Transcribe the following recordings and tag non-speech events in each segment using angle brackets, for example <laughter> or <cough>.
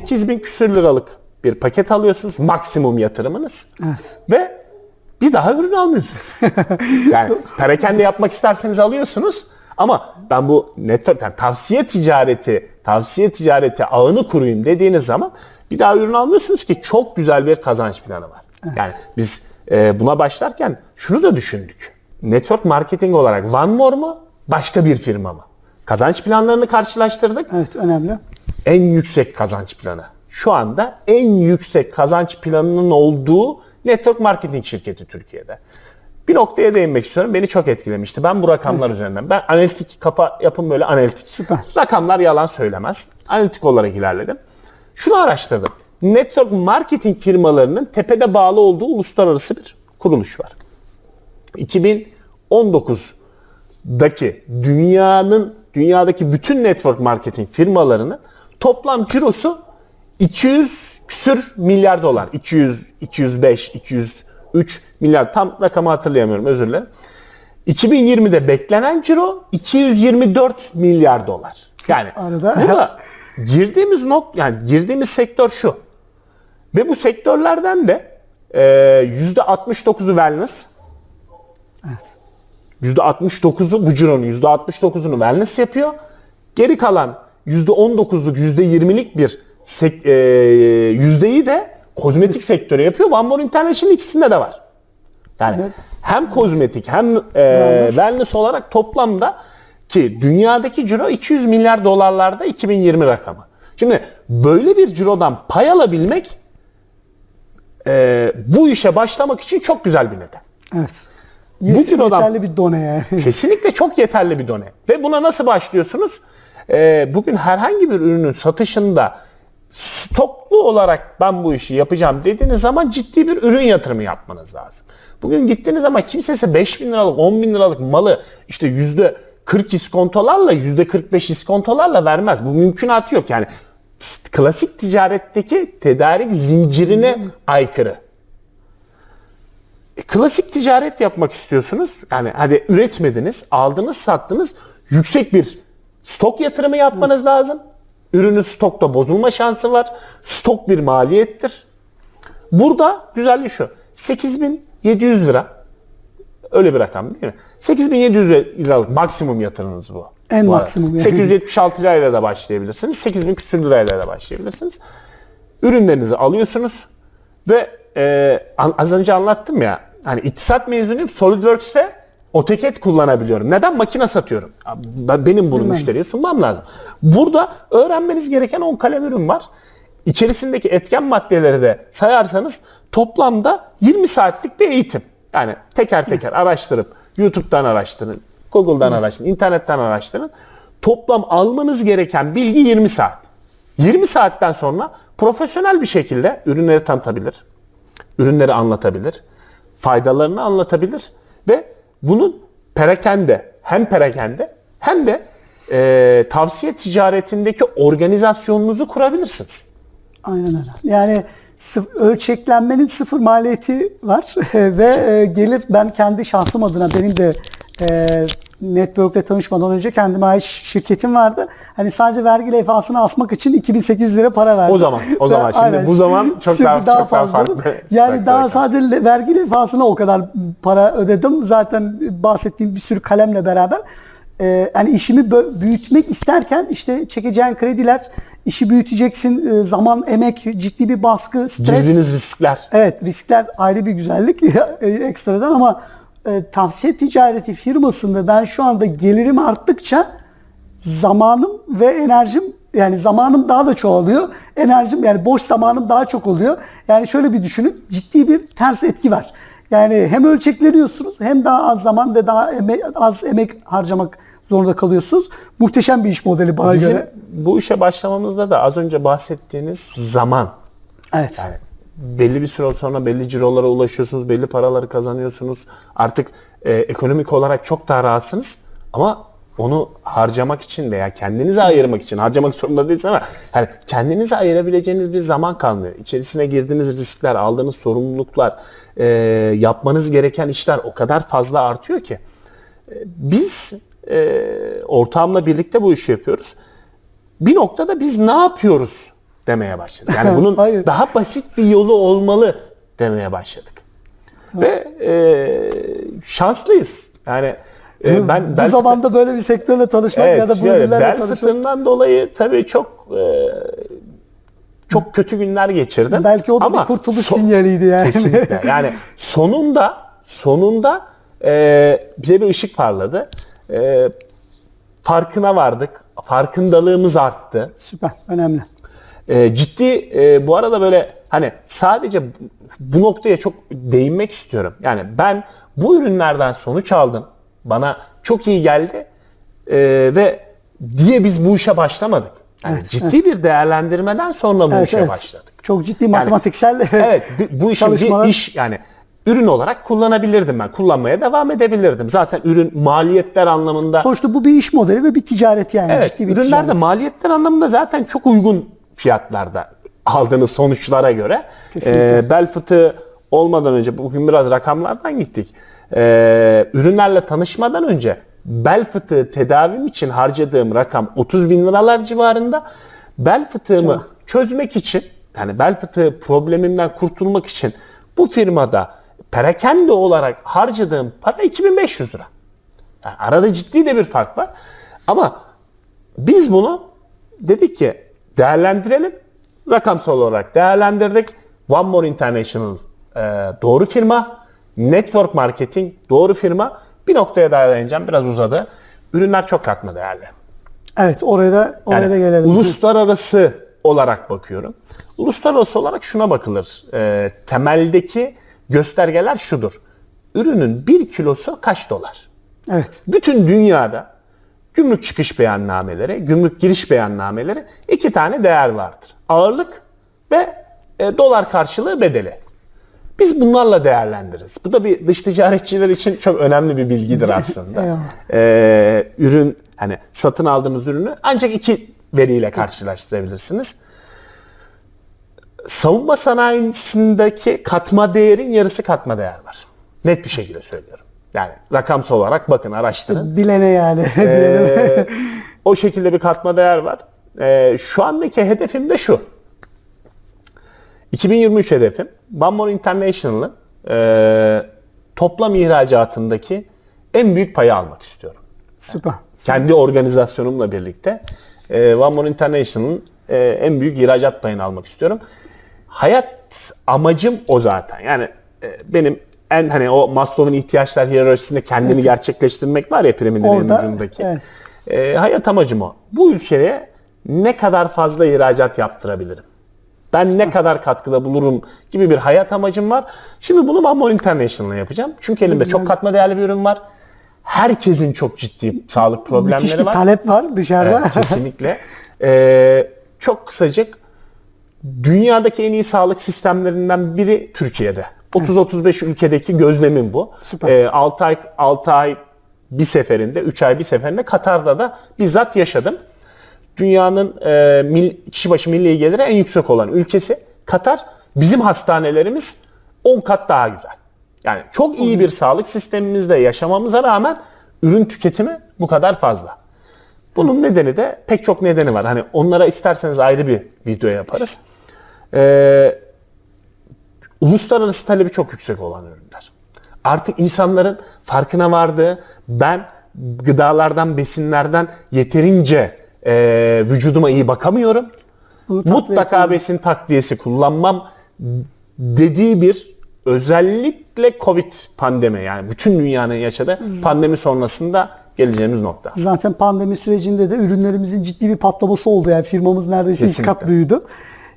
8000 küsür liralık bir paket alıyorsunuz. Maksimum yatırımınız. Evet. Ve bir daha ürün almıyorsunuz. <laughs> yani perakende yapmak isterseniz alıyorsunuz. Ama ben bu network, yani tavsiye ticareti, tavsiye ticareti ağını kurayım dediğiniz zaman bir daha ürün almıyorsunuz ki çok güzel bir kazanç planı var. Yani biz e, buna başlarken şunu da düşündük. Network marketing olarak One More mu başka bir firma mı? Kazanç planlarını karşılaştırdık Evet önemli. En yüksek kazanç planı. Şu anda en yüksek kazanç planının olduğu network marketing şirketi Türkiye'de. Bir noktaya değinmek istiyorum. Beni çok etkilemişti. Ben bu rakamlar üzerinden. Ben analitik kafa yapım böyle analitik. Süper. Rakamlar yalan söylemez. Analitik olarak ilerledim. Şunu araştırdım. Network marketing firmalarının tepede bağlı olduğu uluslararası bir kuruluş var. 2019'daki dünyanın dünyadaki bütün network marketing firmalarının toplam cirosu 200 küsür milyar dolar. 200, 205, 203 milyar. Tam rakamı hatırlayamıyorum özür dilerim. 2020'de beklenen ciro 224 milyar dolar. Yani Arada- burada girdiğimiz nok yani girdiğimiz sektör şu. Ve bu sektörlerden de e, %69'u wellness, Evet. %69'u bu cironun %69'unu wellness yapıyor. Geri kalan %19'luk %20'lik bir sek, e, yüzdeyi de kozmetik sektörü yapıyor. One More International ikisinde de var. Yani Evet. hem kozmetik hem e, wellness olarak toplamda ki dünyadaki ciro 200 milyar dolarlarda 2020 rakamı. Şimdi böyle bir cirodan pay alabilmek e, bu işe başlamak için çok güzel bir neden. Evet. Bu cirodan- yeterli bir done yani. Kesinlikle çok yeterli bir done. Ve buna nasıl başlıyorsunuz? Ee, bugün herhangi bir ürünün satışında stoklu olarak ben bu işi yapacağım dediğiniz zaman ciddi bir ürün yatırımı yapmanız lazım. Bugün gittiğiniz zaman kimsesi 5 bin liralık 10 bin liralık malı işte yüzde 40 iskontolarla yüzde 45 iskontolarla vermez. Bu mümkünatı yok. Yani klasik ticaretteki tedarik zincirine aykırı. E, klasik ticaret yapmak istiyorsunuz. Yani hadi üretmediniz, aldınız, sattınız. Yüksek bir stok yatırımı yapmanız lazım. Ürünün stokta bozulma şansı var. Stok bir maliyettir. Burada güzelliği şu. 8700 lira. Öyle bir rakam değil mi? 8700 liralık maksimum yatırımınız bu. En Bu maksimum yani. 876 lirayla da başlayabilirsiniz. 8000 küsür lirayla da başlayabilirsiniz. Ürünlerinizi alıyorsunuz ve e, az önce anlattım ya hani iktisat mezunuyum SolidWorks'te AutoCAD kullanabiliyorum. Neden? Makine satıyorum. Ben, benim bunu müşteriye sunmam lazım. Burada öğrenmeniz gereken 10 kalem ürün var. İçerisindeki etken maddeleri de sayarsanız toplamda 20 saatlik bir eğitim. Yani teker teker araştırıp YouTube'dan araştırın, Google'dan araştırın, internetten araştırın. Toplam almanız gereken bilgi 20 saat. 20 saatten sonra profesyonel bir şekilde ürünleri tanıtabilir, ürünleri anlatabilir, faydalarını anlatabilir ve bunun perakende hem perakende hem de e, tavsiye ticaretindeki organizasyonunuzu kurabilirsiniz. Aynen öyle. Yani ölçeklenmenin sıfır maliyeti var <laughs> ve e, gelir ben kendi şahsım adına benim de e, Network'le tanışmadan önce kendime ait şirketim vardı. Hani sadece vergi levhasını asmak için 2800 lira para verdim. O zaman, o zaman. <laughs> Şimdi Aynen. bu zaman çok Şimdi daha- çok daha fazla. farklı. Yani Farklı daha sadece le- vergi levhasına o kadar para ödedim. Zaten bahsettiğim bir sürü kalemle beraber. Ee, yani işimi büyütmek isterken işte çekeceğin krediler, işi büyüteceksin, e, zaman, emek, ciddi bir baskı, stres. Girdiğiniz riskler. Evet riskler ayrı bir güzellik <laughs> e, ekstradan ama e, tavsiye ticareti firmasında ben şu anda gelirim arttıkça zamanım ve enerjim yani zamanım daha da çoğalıyor. Enerjim yani boş zamanım daha çok oluyor. Yani şöyle bir düşünün ciddi bir ters etki var. Yani hem ölçekleniyorsunuz hem daha az zaman ve daha eme- az emek harcamak zorunda kalıyorsunuz. Muhteşem bir iş modeli bana Bizim göre. bu işe başlamamızda da az önce bahsettiğiniz zaman. Evet. Yani belli bir süre sonra belli cirolara ulaşıyorsunuz, belli paraları kazanıyorsunuz. Artık e, ekonomik olarak çok daha rahatsınız ama onu harcamak için veya kendinize ayırmak için harcamak zorunda değilsiniz ama yani kendinize ayırabileceğiniz bir zaman kalmıyor. İçerisine girdiğiniz riskler, aldığınız sorumluluklar, e, yapmanız gereken işler o kadar fazla artıyor ki. E, biz e, ortağımla birlikte bu işi yapıyoruz. Bir noktada biz ne yapıyoruz demeye başladık. Yani <laughs> bunun daha basit bir yolu olmalı demeye başladık. Ve e, şanslıyız. Yani e, ben bu Bel- zamanda böyle bir sektörle tanışmak evet, ya da bu şöyle, ürünlerle tanışmak dolayı tabii çok e, çok kötü günler geçirdim. belki o da Ama bir kurtuluş so- sinyaliydi yani. Kesinlikle. <laughs> Yani sonunda sonunda e, bize bir ışık parladı. E, farkına vardık. Farkındalığımız arttı. Süper, önemli. E, ciddi e, bu arada böyle hani sadece bu- noktaya çok değinmek istiyorum. Yani ben bu ürünlerden sonuç aldım. Bana çok iyi geldi. E, ve diye biz bu işe başlamadık. Yani Evet, ciddi bir değerlendirmeden sonra bu Evet, işe evet. başladık. Çok ciddi matematiksel <laughs> Evet bi- bu işin bir çalışmalar. iş yani ürün olarak kullanabilirdim ben. Kullanmaya devam edebilirdim. Zaten ürün maliyetler anlamında Sonuçta bu bir iş modeli ve bir ticaret yani. evet, ciddi bir ürünler ticaret. de maliyetler anlamında zaten çok uygun fiyatlarda aldığınız sonuçlara göre. Kesinlikle. Ee, bel fıtığı olmadan önce bugün biraz rakamlardan gittik. Ee, ürünlerle tanışmadan önce bel fıtığı tedavim için harcadığım rakam 30 bin liralar civarında. Bel fıtığımı çözmek için yani bel fıtığı problemimden kurtulmak için bu firmada perakende olarak harcadığım para 2500 lira. Yani arada ciddi de bir fark var. Ama biz bunu dedik ki değerlendirelim. Rakamsal olarak değerlendirdik. One More International e, doğru firma. Network Marketing doğru firma. Bir noktaya daha değineceğim. Biraz uzadı. Ürünler çok katma değerli. Evet oraya da oraya Yani da gelelim. uluslararası olarak bakıyorum. Uluslararası olarak şuna bakılır. E, temeldeki göstergeler şudur. Ürünün bir kilosu kaç dolar? Evet. Bütün dünyada gümrük çıkış beyannameleri, gümrük giriş beyannameleri iki tane değer vardır. Ağırlık ve e, dolar karşılığı bedeli. Biz bunlarla değerlendiririz. Bu da bir dış ticaretçiler için çok önemli bir bilgidir <laughs> aslında. Ee, ürün hani satın aldığınız ürünü ancak iki veriyle karşılaştırabilirsiniz. Savunma sanayisindeki katma değerin yarısı katma değer var. Net bir şekilde söylüyorum. Yani rakamsal olarak bakın araştırın. Bilene yani. <laughs> Ee, o şekilde bir katma değer var. Ee, şu andaki hedefim de şu. 2023 hedefim More International'ın e, toplam ihracatındaki en büyük payı almak istiyorum. Süper. Kendi organizasyonumla birlikte e, More International'ın e, en büyük ihracat payını almak istiyorum. Hayat amacım o zaten. Yani e, benim en hani o Maslow'un ihtiyaçlar hiyerarşisinde kendini gerçekleştirmek var ya piramidin ucundaki. evet. E, hayat amacım o. Bu ülkeye ne kadar fazla ihracat yaptırabilirim? Ben ne kadar katkıda bulurum gibi bir hayat amacım var. Şimdi bunu More International'la yapacağım. Çünkü elimde çok katma değerli bir ürün var. Herkesin çok ciddi sağlık problemleri Müthiş bir var. talep var dışarıda. Evet, kesinlikle. <laughs> Ee, çok kısacık dünyadaki en iyi sağlık sistemlerinden biri Türkiye'de. 30-35 ülkedeki gözlemim bu. Süper. Ee, 6 ay 6 ay bir seferinde, 3 ay bir seferinde Katar'da da bizzat yaşadım. Dünyanın e, mil, kişi başı milli geliri en yüksek olan ülkesi Katar. Bizim hastanelerimiz 10 kat daha güzel. Yani çok iyi bir sağlık sistemimizde yaşamamıza rağmen ürün tüketimi bu kadar fazla. Bunun nedeni de pek çok nedeni var. Hani onlara isterseniz ayrı bir video yaparız. Ee, uluslararası talebi çok yüksek olan ürünler. Artık insanların farkına vardığı ben gıdalardan, besinlerden yeterince e, vücuduma iyi bakamıyorum. Bunu Mutlaka etmem. besin takviyesi kullanmam dediği bir özellikle Covid pandemi yani bütün dünyanın yaşadığı pandemi sonrasında geleceğimiz nokta. Zaten pandemi sürecinde de ürünlerimizin ciddi bir patlaması oldu. Yani firmamız neredeyse iki kat Kesinlikle. büyüdü.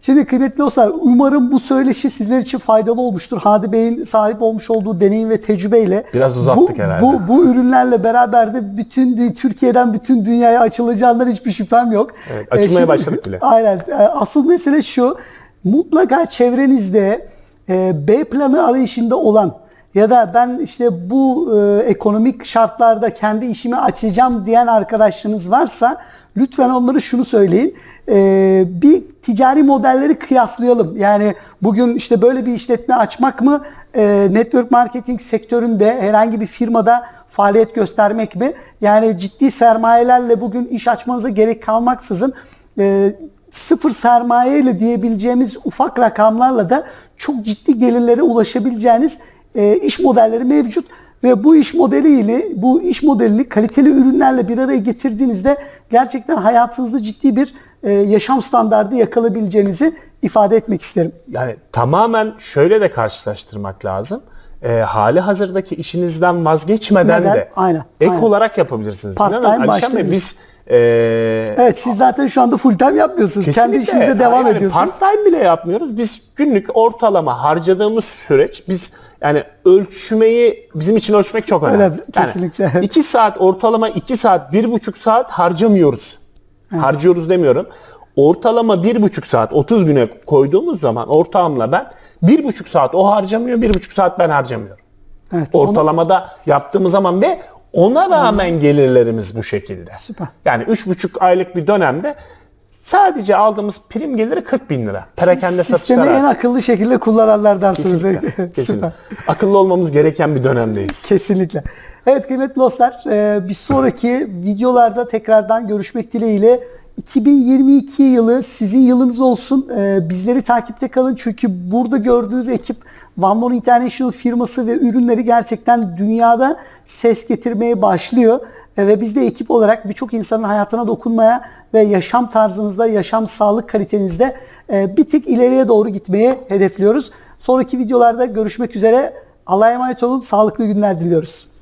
Şimdi kıymetli dostlar umarım bu söyleşi sizler için faydalı olmuştur. Hadi Bey'in sahip olmuş olduğu deneyim ve tecrübeyle. Biraz uzattık bu, herhalde. Bu, bu ürünlerle beraber de bütün Türkiye'den bütün dünyaya açılacağından hiçbir şüphem yok. Evet, açılmaya Ee, başladık bile. <laughs> Aynen. Ee, Asıl mesele şu. Mutlaka çevrenizde e, B planı arayışında olan ya da ben işte bu e, ekonomik şartlarda kendi işimi açacağım diyen arkadaşlarınız varsa lütfen onlara şunu söyleyin. E, bir ticari modelleri kıyaslayalım. Yani bugün işte böyle bir işletme açmak mı e, network marketing sektöründe herhangi bir firmada faaliyet göstermek mi? Yani ciddi sermayelerle bugün iş açmanıza gerek kalmaksızın e, sıfır sermaye ile diyebileceğimiz ufak rakamlarla da çok ciddi gelirlere ulaşabileceğiniz e, iş modelleri mevcut ve bu iş modeliyle bu iş modelini kaliteli ürünlerle bir araya getirdiğinizde gerçekten hayatınızda ciddi bir e, yaşam standardı yakalayabileceğinizi ifade etmek isterim. Yani tamamen şöyle de karşılaştırmak lazım. E, hali hazırdaki işinizden vazgeçmeden Neden? de Aynen, ek aynen. olarak yapabilirsiniz. İnanın Alişan Bey başlayabiliriz. biz e, Evet siz zaten şu anda full time yapmıyorsunuz. Kendi işinize devam Yani ediyorsunuz. Part time bile yapmıyoruz. Biz günlük ortalama harcadığımız süreç biz yani ölçmeyi bizim için ölçmek çok önemli. Önemli, kesinlikle. 2 saat ortalama 2 saat 1,5 saat harcamıyoruz. Harcıyoruz demiyorum. Ortalama 1,5 saat 30 güne koyduğumuz zaman ortağımla ben 1,5 saat o harcamıyor 1,5 saat ben harcamıyorum. Evet, Ortalamada yaptığımız zaman ve ona rağmen gelirlerimiz bu şekilde. Süper. Yani 3,5 aylık bir dönemde sadece aldığımız prim geliri 40 bin lira. Perakende Sistemi satışlar. en akıllı şekilde kullananlardansınız. Kesinlikle. <laughs> Kesinlikle. Akıllı olmamız gereken bir dönemdeyiz. Kesinlikle. Evet kıymetli dostlar e, bir sonraki videolarda tekrardan görüşmek dileğiyle 2022 yılı sizin yılınız olsun. E, Bizleri takipte kalın çünkü burada gördüğünüz ekip One More International firması ve ürünleri gerçekten dünyada ses getirmeye başlıyor. E, Ve biz de ekip olarak birçok insanın hayatına dokunmaya ve yaşam tarzınızda, yaşam sağlık kalitenizde e, bir tık ileriye doğru gitmeye hedefliyoruz. Sonraki videolarda görüşmek üzere. Allah'a emanet olun. Sağlıklı günler diliyoruz.